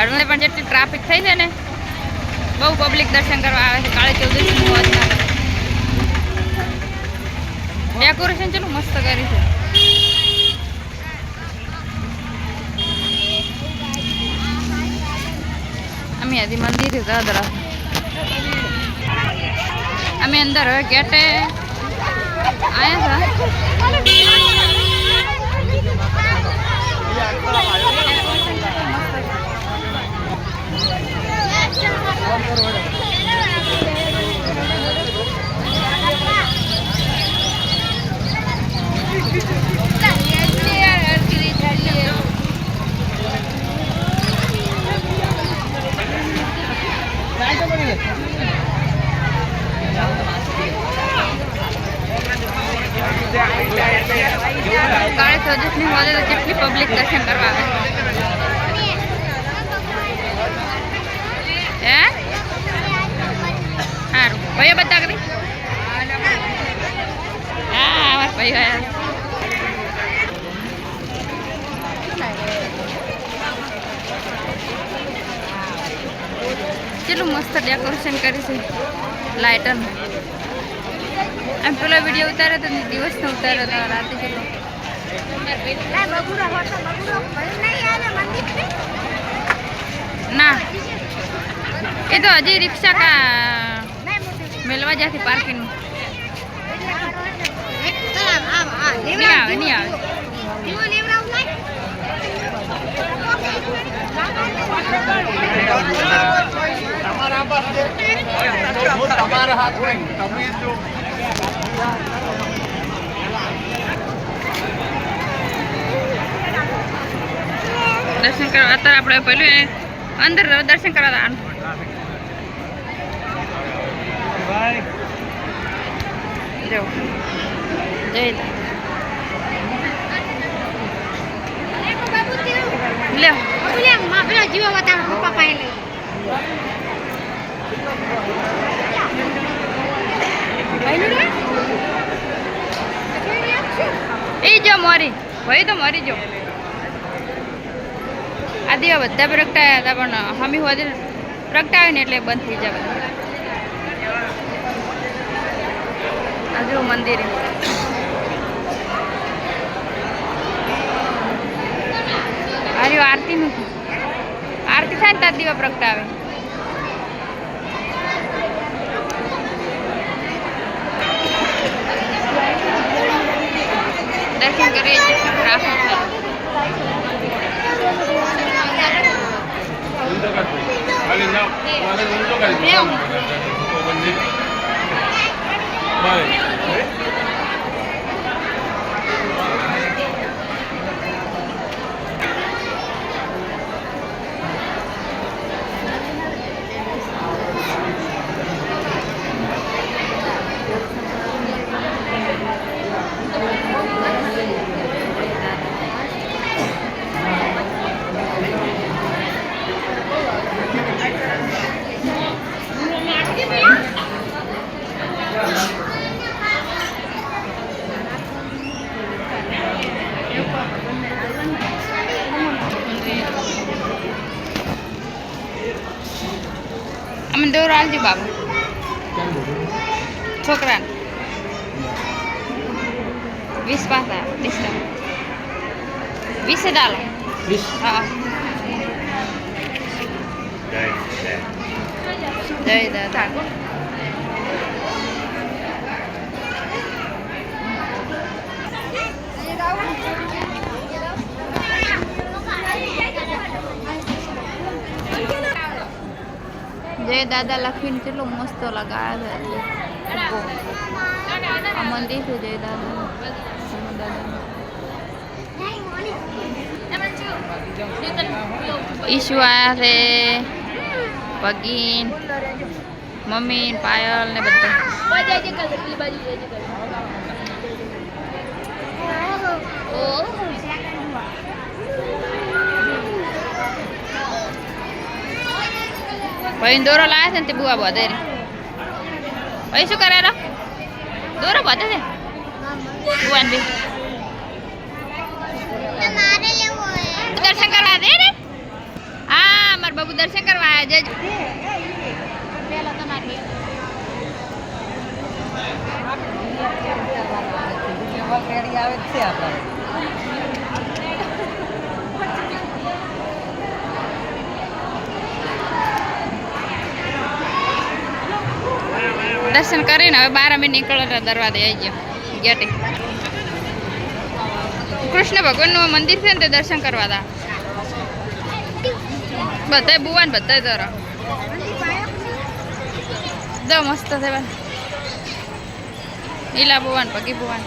હળવદે પણ જેટલી ટ્રાફિક થઈ છે ને, બહુ પબ્લિક દર્શન કરવા આવે છે. કાળી ચૌદશની મોજના ડેકોરેશન ચેટલું મસ્ત કર્યું છે. અમે હજી મંદિર દાદરા. અમે અંદર હવે ગેટે આયા હતા કાળે ચૌદશની હોલે તો જેટલી પબ્લિક દર્શન કરવા આવે. હે? સારું ભાઈ બધા કરી હા અમારા ભાઈ ગયા કેટલું મસ્ત ડેકોરેશન કરી છે લાઇટર આમ પેલો વીડિયો ઉતાર્યો તો ને દિવસનો ઉતાર્યો હતો રાતે કેટલો ના એ તો હજી રિક્ષા કા મેલવા જ્યાંથી પાર્કિંગ નહીં આવે નહીં આવે તમારા હાથ હોય તમે જો દર્શન કરવા. અત્યારે આપણે પેલું અંદર દર્શન કરવા હતા એ જો મોરી. ભાઈ તો મરી જો. આ દીવા બધા પ્રગટાયા હતા, પણ હમી હોવાથી પ્રગટાવે ને એટલે બંધ થઈ જાય. આ જો મંદિર. આર્યો આરતી નથી આરતી થાય ને તાર દીવા પ્રગટાવે. દર્શન કરીએ છીએ. ટ્રાફિક ખાલી ના મારે ઊંધો કરી દો. બંને. બાય. અમે દોરો આલજો બાબુ છોકરાને વીસ પાસા વીસ વીસ આલો હા જય દાદા જય દાદા લખીને કેટલો મસ્ત લગાવ્યા છે. આ મંદિર છે જય દાદા. ઈશુ આયા છે ભગીન મમ્મી પાયલ ને બધા. ભાઈ દોરો લાયા છે ને તે બુવા બધે રે ભાઈ શું કરે રો દોરો બધે છે બુવાન બી લેવો દર્શન કરવા દે રે હા માર દર્શન કરવા આવ્યા જજ આવે છે આપણે દર્શન કરીને હવે બાર અમે નીકળતા દરવાજે આવી ગયો ગેટે કૃષ્ણ ભગવાનનું મંદિર છે ને તે દર્શન કરવા હતા બધાય બુવા ને બધા તરો. જો મસ્ત છે લીલા ઈલા બુવાન, પગી બુવાન.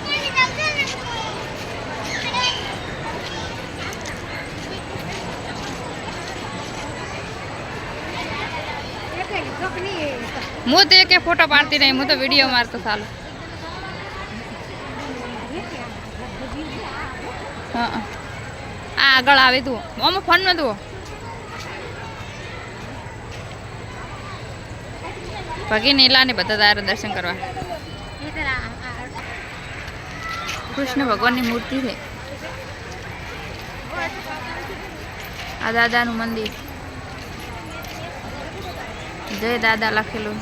હું તો એક ફોટો પાડતી નહીં, હું તો વીડિયો મારતો ચાલો. હા આ આગળ આવે તું ફોન ફોનમાં તું ભગી નીલા ને બધા તારે દર્શન કરવા. કૃષ્ણ ભગવાનની મૂર્તિ છે. આ દાદાનું મંદિર. જય દાદા લખેલું.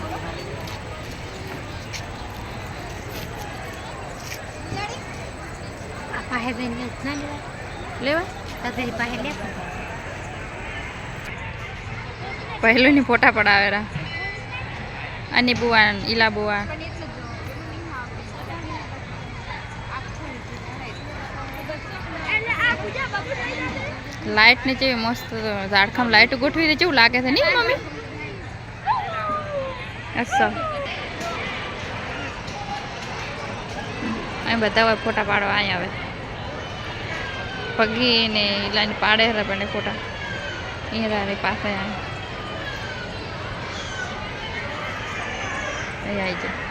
લેવા પહેલું ની ફોટા પડાવેરા અને બુવા ઈલા બુવા. લાઇટ ને જેવી મસ્ત ઝાડખામ લાઈટ ગોઠવી દે કેવું લાગે છે નહીં મમ્મી? અસલ અહીં બધા ફોટા પાડવા અહીં આવે. પગી ને ઈલાની પાડે હે પણ ફોટા. અહીંયા પાસે આવી જાય